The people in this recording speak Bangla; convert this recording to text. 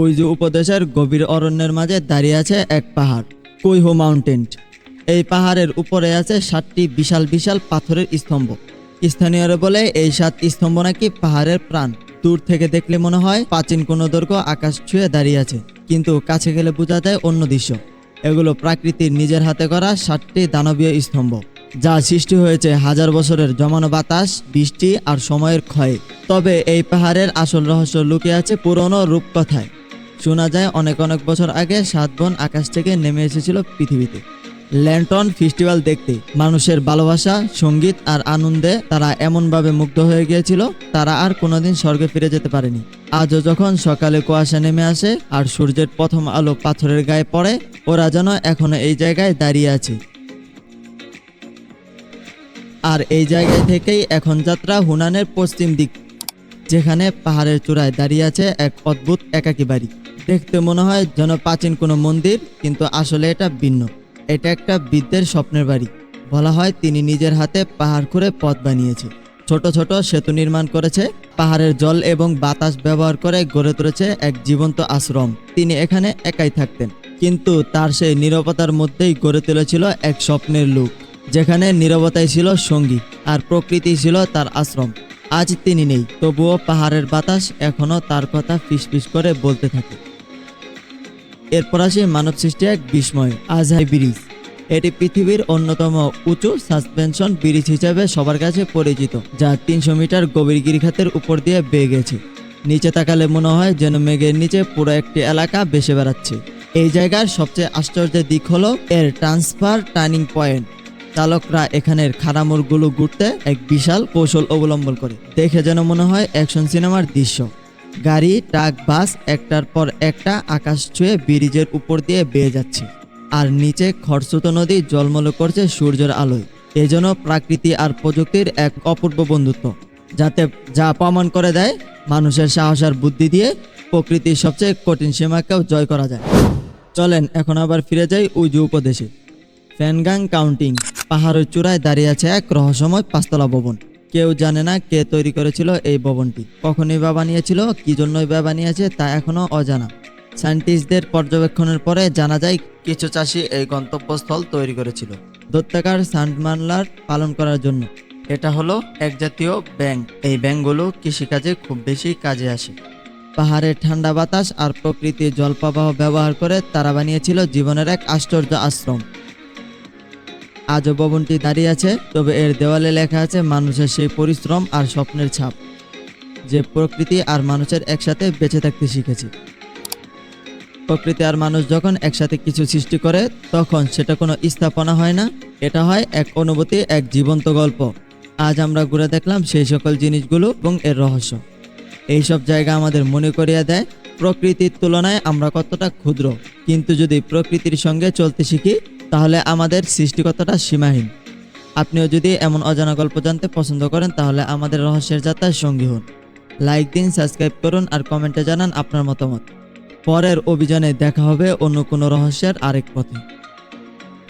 ওই যে উপদেশের গভীর অরণ্যের মাঝে দাঁড়িয়ে আছে এক পাহাড়, কৈহো মাউন্টেন। এই পাহাড়ের উপরে আছে সাতটি বিশাল বিশাল পাথরের স্তম্ভ। স্থানীয়রা বলে এই সাত স্তম্ভ নাকি পাহাড়ের প্রাণ। দূর থেকে দেখলে মনে হয় প্রাচীন কোনো দৈর্ঘ্য আকাশ ছুঁয়ে দাঁড়িয়ে আছে, কিন্তু কাছে গেলে বোঝা যায় অন্য দৃশ্য। এগুলো প্রাকৃতির নিজের হাতে করা সাতটি দানবীয় স্তম্ভ, যা সৃষ্টি হয়েছে হাজার বছরের জমানো বাতাস, বৃষ্টি আর সময়ের ক্ষয়ে। তবে এই পাহাড়ের আসল রহস্য লুকিয়ে আছে পুরনো রূপকথায়। শোনা যায়, অনেক অনেক বছর আগে সাত বোন আকাশ থেকে নেমে এসেছিল পৃথিবীতে। ল্যান্টন ফেস্টিভ্যাল দেখতে, মানুষের ভালোবাসা, সংগীত আর আনন্দে তারা এমনভাবে মুগ্ধ হয়ে গিয়েছিল, তারা আর কোনোদিন স্বর্গে ফিরে যেতে পারেনি। আজও যখন সকালে কুয়াশা নেমে আসে আর সূর্যের প্রথম আলো পাথরের গায়ে পড়ে, ওরা যেন এখনও এই জায়গায় দাঁড়িয়ে আছে। আর এই জায়গায় থেকেই এখন যাত্রা হুনানের পশ্চিম দিক, যেখানে পাহাড়ের চূড়ায় দাঁড়িয়ে আছে এক অদ্ভুত একাকী বাড়ি। দেখতে মনে হয় যেন প্রাচীন কোনো মন্দির, কিন্তু আসলে এটা ভিন্ন। এটা একটা বৃদ্ধের স্বপ্নের বাড়ি। বলা হয় তিনি নিজের হাতে পাহাড় করে পথ বানিয়েছে। ছোট ছোট সেতু নির্মাণ করেছে, পাহাড়ের জল এবং বাতাস ব্যবহার করে গড়ে তুলেছে এক জীবন্ত আশ্রম। তিনি এখানে একাই থাকতেন, কিন্তু তার সেই নীরবতার মধ্যেই গড়ে তুলেছিল এক স্বপ্নের লুক, যেখানে নীরবতাই ছিল সঙ্গী আর প্রকৃতি ছিল তার আশ্রম। আজ তিনি নেই, তবুও পাহাড়ের বাতাস এখনও তার কথা ফিসফিস করে বলতে থাকে। এরপর আসে মানব সৃষ্টি এক বিস্ময় আজহাই ব্রিজ। এটি পৃথিবীর অন্যতম উঁচু সাসপেনশন ব্রিজ হিসেবে সবার কাছে পরিচিত, যা তিনশো মিটার গভীর গিরিখাতের উপর দিয়ে বেয়ে গেছে নিচে তাকালে মনে হয় যেন মেঘের নিচে পুরো একটি এলাকা বেসে বেড়াচ্ছে। এই জায়গার সবচেয়ে আশ্চর্যের দিক হলো এর ট্রান্সফার টার্নিং পয়েন্ট। চালকরা এখানের খারামোড়গুলো ঘুরতে এক বিশাল কৌশল অবলম্বন করে। দেখে যেন মনে হয় অ্যাকশন সিনেমার দৃশ্য। গাড়ি, ট্রাক, বাস একটার পর একটা আকাশ ছুঁয়ে ব্রিজের উপর দিয়ে বেয়ে যাচ্ছে। আর নিচে খরস্রোত নদী জলমল করছে সূর্যের আলোয়। এজন্য প্রকৃতি আর প্রযুক্তির এক অপূর্ব বন্ধুত্ব, যাতে যা প্রমাণ করে দেয়, মানুষের সাহস আর বুদ্ধি দিয়ে প্রকৃতির সবচেয়ে কঠিন সীমাকেও জয় করা যায়। চলেন, এখন আবার ফিরে যাই উজু উপদেশে। ফ্যানগাং কাউন্টিং, পাহাড়ের চূড়ায় দাঁড়িয়ে আছে এক রহস্যময় পাঁচতলা ভবন। কেউ জানে না কে তৈরি করেছিল এই ভবনটি। কখনই বা বানিয়েছিল কি জন্যই বা বানিয়েছে তা এখনও অজানা। সায়েন্টিস্টদের পর্যবেক্ষণের পরে জানা যায়, কিছু চাষি এই গন্তব্যস্থল তৈরি করেছিল। দত্তাকার সান্ডমানলার পালন করার জন্য। এটা হলো এক জাতীয় ব্যাং এই ব্যাংগুলো কৃষিকাজে খুব বেশি কাজে আসে। পাহাড়ের ঠান্ডা বাতাস আর প্রকৃতির জলপ্রবাহ ব্যবহার করে তারা বানিয়েছিল জীবনের এক আশ্চর্য আশ্রম। আজও ভবনটি দাঁড়িয়ে আছে, তবে এর দেওয়ালে লেখা আছে, মানুষের সেই পরিশ্রম আর স্বপ্নের ছাপ। যে প্রকৃতি আর মানুষের একসাথে বেঁচে থাকতে শিখেছে। প্রকৃতি আর মানুষ যখন একসাথে কিছু সৃষ্টি করে, তখন সেটা কোনো স্থাপনা হয় না। এটা হয় এক অনুভূতি, এক জীবন্ত গল্প। আজ আমরা ঘুরে দেখলাম সেই সকল জিনিসগুলো এবং এর রহস্য। এইসব জায়গা আমাদের মনে করিয়ে দেয়, প্রকৃতির তুলনায় আমরা কতটা ক্ষুদ্র। কিন্তু যদি প্রকৃতির সঙ্গে চলতে শিখি তাহলে আমাদের সৃষ্টিকতাটা সীমাহীন। আপনিও যদি এমন অজানা গল্প জানতে পছন্দ করেন, তাহলে আমাদের রহস্যের যাত্রায় সঙ্গী হন। লাইক দিন সাবস্ক্রাইব করুন আর কমেন্টে জানান আপনার মতামত। পরের অভিযানে দেখা হবে অন্য কোনো রহস্যের আরেক পথে।